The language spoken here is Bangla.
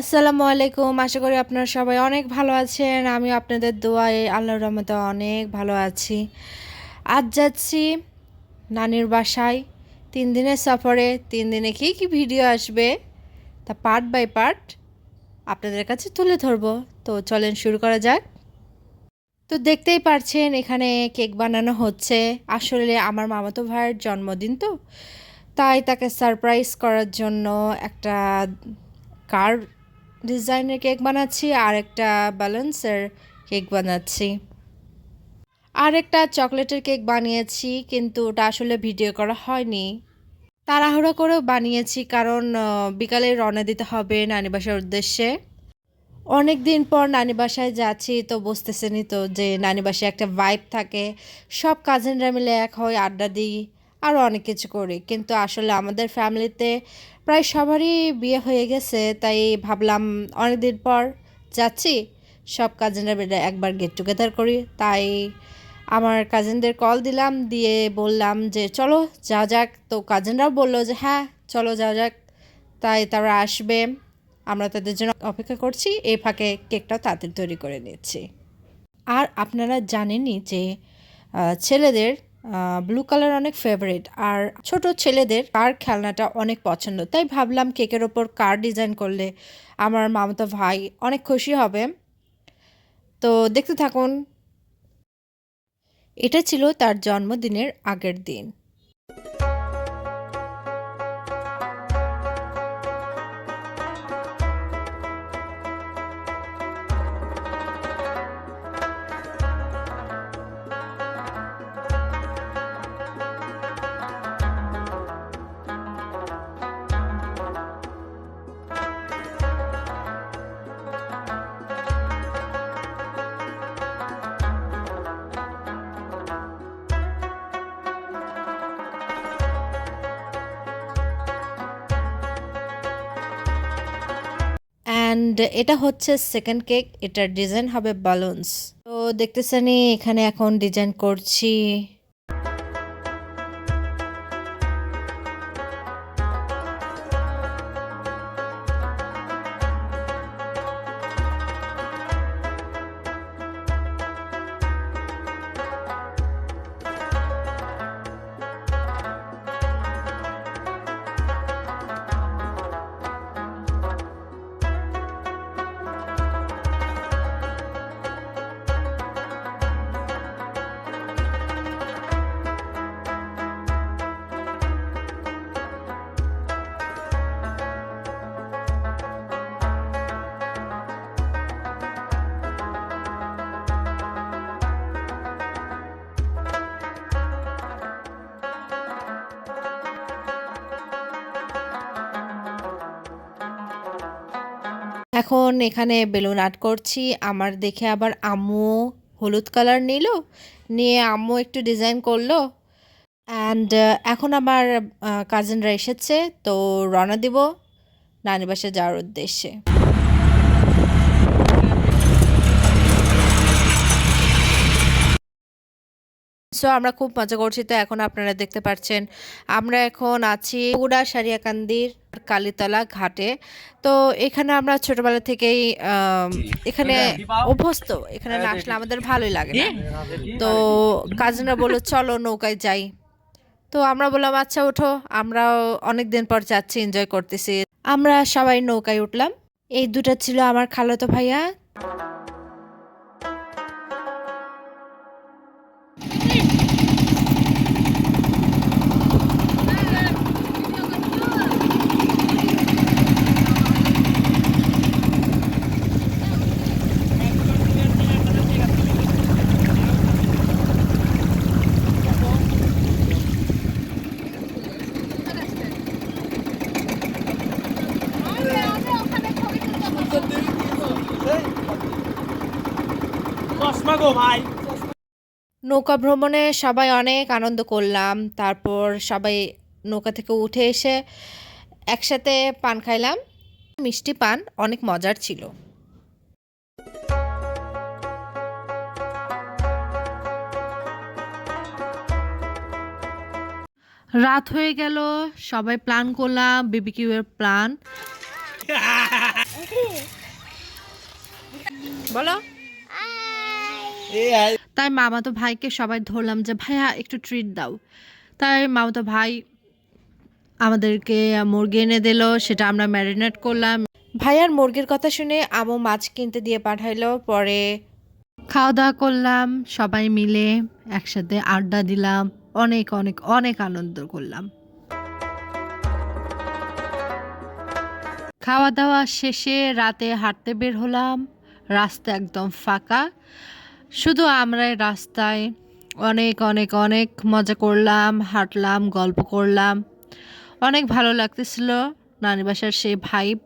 আসসালামু আলাইকুম। আশা করি আপনারা সবাই অনেক ভালো আছেন। আমি আপনাদের দোয়ায় আল্লাহর রহমতে অনেক ভালো আছি। আজ যাচ্ছি নানির বাসায়। তিন দিনের সফরে। তিন দিনে কী কী ভিডিও আসবে? তা পার্ট বাই পার্ট আপনাদের কাছে তুলে ধরবো। তো চলেন শুরু করা যাক। তো দেখতেই পারছেন, এখানে কেক বানানো হচ্ছে। আসলে আমার মামাতো ভাইয়ের জন্মদিন তো। তাই তাকে সারপ্রাইজ করার জন্য একটা কার ডিজাইনের কেক বানাচ্ছি, আর একটা ব্যালেন্সের কেক বানাচ্ছি। আর একটা চকলেটের কেক বানিয়েছি, কিন্তু ওটা আসলে ভিডিও করা হয়নি। তাড়াহুড়ো করেও বানিয়েছি, কারণ বিকালে রওনা দিতে হবে নানি বাসার উদ্দেশ্যে। অনেক দিন পর নানি বাসায় যাচ্ছি, তো বুঝতেছেনই তো যে নানি বাসায় একটা ভাইব থাকে। সব কাজিনরা মিলে এক হয়, আড্ডা দিই। আরও অনেক কিছু করি। কিন্তু আসলে আমাদের ফ্যামিলিতে প্রায় সবারই বিয়ে হয়ে গেছে, তাই ভাবলাম অনেক দিন পর যাচ্ছি। সব কাজিনরা একবার গেট টুগেদার করি। তাই আমার কাজিনদের কল দিলাম, দিয়ে বললাম যে, চলো যা যাক। তো কাজিনরাও বলল যে হ্যাঁ চলো যা যাক। তাই তারা আসবে। আমরা তাদের জন্য অপেক্ষা করছি। এই ফাঁকে কেকটাও তাড়াতাড়ি তৈরি করে নিচ্ছি। আর আপনারা জানেনই যে ছেলেদের ব্লু কালার অনেক ফেভারিট আর ছোট ছেলেদের কার খেলনাটা অনেক পছন্দ? তাই ভাবলাম কেকের ওপর কার ডিজাইন করলে আমার মামতো ভাই অনেক খুশি হবে। তো দেখতে থাকুন। এটা ছিল তার জন্মদিনের আগের দিন। অ্যান্ড এটা হচ্ছে সেকেন্ড কেক এটার ডিজাইন হবে বালুন্স তো দেখতেছেনি এখানে এখন ডিজাইন করছি। এখন এখানে বেলুন আর্ট করছি। আমার দেখে আবার আম্মু হলুদ কালার নিল, নিয়ে আম্মু একটু ডিজাইন করল। অ্যান্ড এখন আমার কাজিনরা এসেছে, তো রওনা দিব নানি বাসায় যাওয়ার উদ্দেশ্যে। সো আমরা খুব মজা করছি। তো এখন আপনারা দেখতে পাচ্ছেন, আমরা এখন আছি উড়া সারিয়াকান্দির কালীতলা ঘাটে। তো এখানে আমরা ছোটবেলা থেকেই এখানে অভ্যস্ত। এখানে না আসলে আমাদের ভালোই লাগে না। তো কাজিনরা বলল চলো নৌকায় যাই। তো আমরা বললাম আচ্ছা ওঠো। আমরাও অনেক দিন পর যাচ্ছি এনজয় করতেছি। আমরা সবাই নৌকায় উঠলাম। এই দুটো ছিল আমার খালতো ভাইয়া। চশমা গো ভাই। নৌকা ভ্রমণে সবাই অনেক আনন্দ করলাম। তারপর সবাই নৌকা থেকে উঠে এসে একসাথে পান খাইলাম। মিষ্টি পান অনেক মজার ছিল। রাত হয়ে গেল সবাই প্ল্যান করলাম বিবিকিউ এর প্ল্যান। বলো। তাই মামাতো ভাইকে সবাই ধরলাম যে, ভাইয়া, একটু ট্রিট দাও। তাই মামাতো ভাই আমাদেরকে মুরগি এনে দিল, সেটা আমরা ম্যারিনেট করলাম। ভাইয়ার মুরগির কথা শুনে আমু মাছ কিনতে দিয়ে পাঠাইলো, পরে খাওয়া দাওয়া করলাম, সবাই মিলে একসাথে আড্ডা দিলাম, অনেক অনেক অনেক আনন্দ করলাম। খাওয়া দাওয়া শেষে রাতে হাঁটতে বের হলাম, রাস্তা একদম ফাঁকা। শুধু আমরাই রাস্তায় অনেক অনেক অনেক মজা করলাম, হাঁটলাম, গল্প করলাম। অনেক ভালো লাগতেছিল নানি বাসার সেই ভাইব